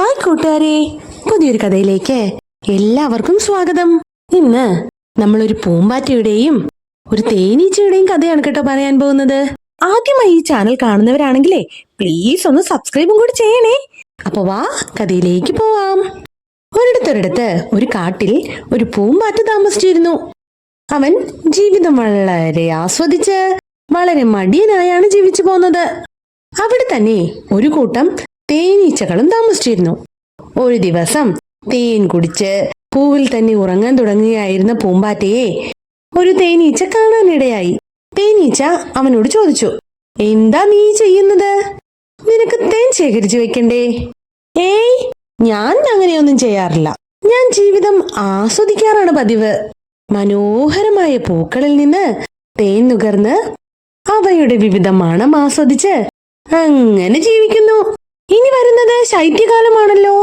Hi കൂട്ടുകാരെ പുതിയൊരു കഥയിലേക്ക് എല്ലാവർക്കും സ്വാഗതം. ഇന്ന് നമ്മൾ ഒരു പൂമ്പാറ്റയുടെയും ഒരു തേനീച്ചയുടെയും കഥയാണ് കേട്ടോ പറയാൻ പോകുന്നത്. ആദ്യമായി ഈ ചാനൽ കാണുന്നവരാണെങ്കിലേ പ്ലീസ് ഒന്ന് സബ്സ്ക്രൈബും കൂടി ചെയ്യണേ. അപ്പൊ വാ കഥയിലേക്ക് പോവാം. ഒരിടത്തൊരിടത്ത് ഒരു കാട്ടിൽ ഒരു പൂമ്പാറ്റ താമസിച്ചിരുന്നു. അവൻ ജീവിതം വളരെ ആസ്വദിച്ച് വളരെ മടിയനായാണ് ജീവിച്ചു പോകുന്നത്. അവിടെ തന്നെ ഒരു കൂട്ടം തേനീച്ചകളും താമസിച്ചിരുന്നു. ഒരു ദിവസം തേൻ കുടിച്ച് പൂവിൽ തന്നെ ഉറങ്ങാൻ തുടങ്ങുകയായിരുന്ന പൂമ്പാറ്റയെ ഒരു തേനീച്ച കാണാനിടയായി. തേനീച്ച അവനോട് ചോദിച്ചു എന്താ നീ ചെയ്യുന്നത്? നിനക്ക് തേൻ ശേഖരിച്ചു വെക്കണ്ടേ? ഏയ് ഞാൻ അങ്ങനെയൊന്നും ചെയ്യാറില്ല. ഞാൻ ജീവിതം ആസ്വദിക്കാറാണ് പതിവ്. മനോഹരമായ പൂക്കളിൽ നിന്ന് തേൻ നുകർന്ന് അവയുടെ വിവിധ മണം ആസ്വദിച്ച് അങ്ങനെ ജീവിക്കുന്നു. ശൈത്യകാലമാണല്ലോ.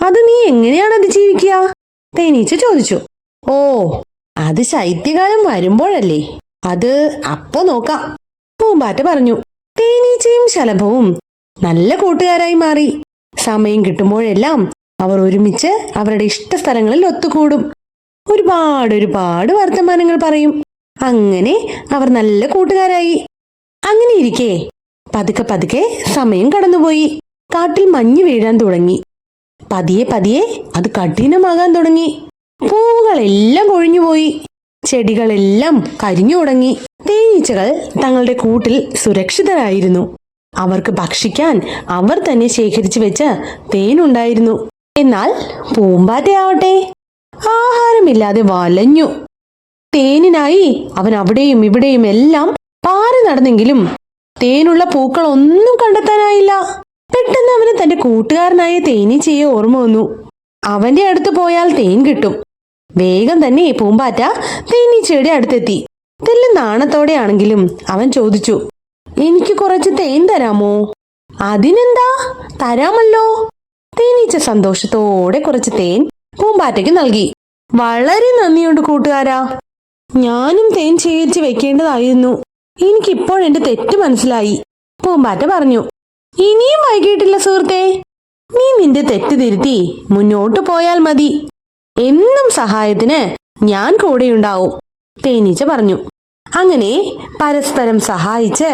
അത് നീ എങ്ങനെയാണ് അതിജീവിക്കുക തേനീച്ച ചോദിച്ചു. ഓ അത് ശൈത്യകാലം വരുമ്പോഴല്ലേ. അത് അപ്പൊ നോക്കാം. പൂമ്പാറ്റ പറഞ്ഞു. തേനീച്ചയും ശലഭവും നല്ല കൂട്ടുകാരായി മാറി. സമയം കിട്ടുമ്പോഴെല്ലാം അവർ ഒരുമിച്ച് അവരുടെ ഇഷ്ട സ്ഥലങ്ങളിൽ ഒത്തുകൂടും. ഒരുപാട് ഒരുപാട് വർത്തമാനങ്ങൾ പറയും. അങ്ങനെ അവർ നല്ല കൂട്ടുകാരായി. അങ്ങനെ ഇരിക്കേ. പതുക്കെ പതുക്കെ സമയം കടന്നുപോയി. കാട്ടിൽ മഞ്ഞ് വീഴാൻ തുടങ്ങി. പതിയെ പതിയെ അത് കഠിനമാകാൻ തുടങ്ങി. പൂവുകളെല്ലാം കൊഴിഞ്ഞുപോയി ചെടികളെല്ലാം കരിഞ്ഞു തുടങ്ങി. തേനീച്ചകൾ തങ്ങളുടെ കൂട്ടിൽ സുരക്ഷിതരായിരുന്നു. അവർക്ക് ഭക്ഷിക്കാൻ അവർ തന്നെ ശേഖരിച്ചു വെച്ച തേനുണ്ടായിരുന്നു. എന്നാൽ പൂമ്പാറ്റയാവട്ടെ ആഹാരമില്ലാതെ വലഞ്ഞു. തേനിനായി അവൻ അവിടെയും ഇവിടെയും എല്ലാം പാറി നടന്നെങ്കിലും തേനുള്ള പൂക്കൾ ഒന്നും കണ്ടെത്താനായില്ല. പെട്ടെന്ന് അവന് തന്റെ കൂട്ടുകാരനായ തേനീച്ചയെ ഓർമ്മ വന്നു. അവന്റെ അടുത്ത് പോയാൽ തേൻ കിട്ടും. വേഗം തന്നെ പൂമ്പാറ്റ തേനീച്ചയുടെ അടുത്തെത്തി. തെല്ല് നാണത്തോടെയാണെങ്കിലും അവൻ ചോദിച്ചു എനിക്ക് കുറച്ച് തേൻ തരാമോ? അതിനെന്താ? തരാമല്ലോ. തേനീച്ച സന്തോഷത്തോടെ കുറച്ച് തേൻ പൂമ്പാറ്റയ്ക്ക് നൽകി. വളരെ നന്ദിയുണ്ട് കൂട്ടുകാരാ. ഞാനും തേൻ ശേഖരിച്ച് വെക്കേണ്ടതായിരുന്നു. എനിക്കിപ്പോൾ എന്റെ തെറ്റ് മനസ്സിലായി പൂമ്പാറ്റ പറഞ്ഞു. ഇനിയും വൈകിട്ടില്ല സുഹൃത്തെ. നീ നിന്റെ തെറ്റ് തിരുത്തി മുന്നോട്ട് പോയാൽ മതി. എന്നും സഹായത്തിന് ഞാൻ കൂടെയുണ്ടാവും തേനീച്ച പറഞ്ഞു. അങ്ങനെ പരസ്പരം സഹായിച്ച്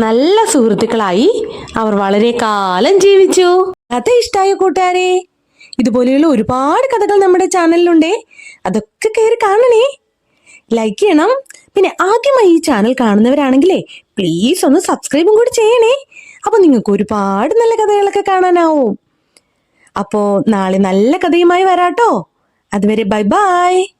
നല്ല സുഹൃത്തുക്കളായി അവർ വളരെ കാലം ജീവിച്ചു. കഥ ഇഷ്ടായ കൂട്ടുകാരെ? ഇതുപോലെയുള്ള ഒരുപാട് കഥകൾ നമ്മുടെ ചാനലിലുണ്ടേ. അതൊക്കെ കയറി കാണണേ. ലൈക്ക് ചെയ്യണം. പിന്നെ ആദ്യമായി ഈ ചാനൽ കാണുന്നവരാണെങ്കിലേ പ്ലീസ് ഒന്ന് സബ്സ്ക്രൈബും കൂടി ചെയ്യണേ. അപ്പൊ നിങ്ങൾക്ക് ഒരുപാട് നല്ല കഥകളൊക്കെ കാണാനാവും. അപ്പോ നാളെ നല്ല കഥയുമായി വരാട്ടോ. അതുവരെ ബൈ ബൈ.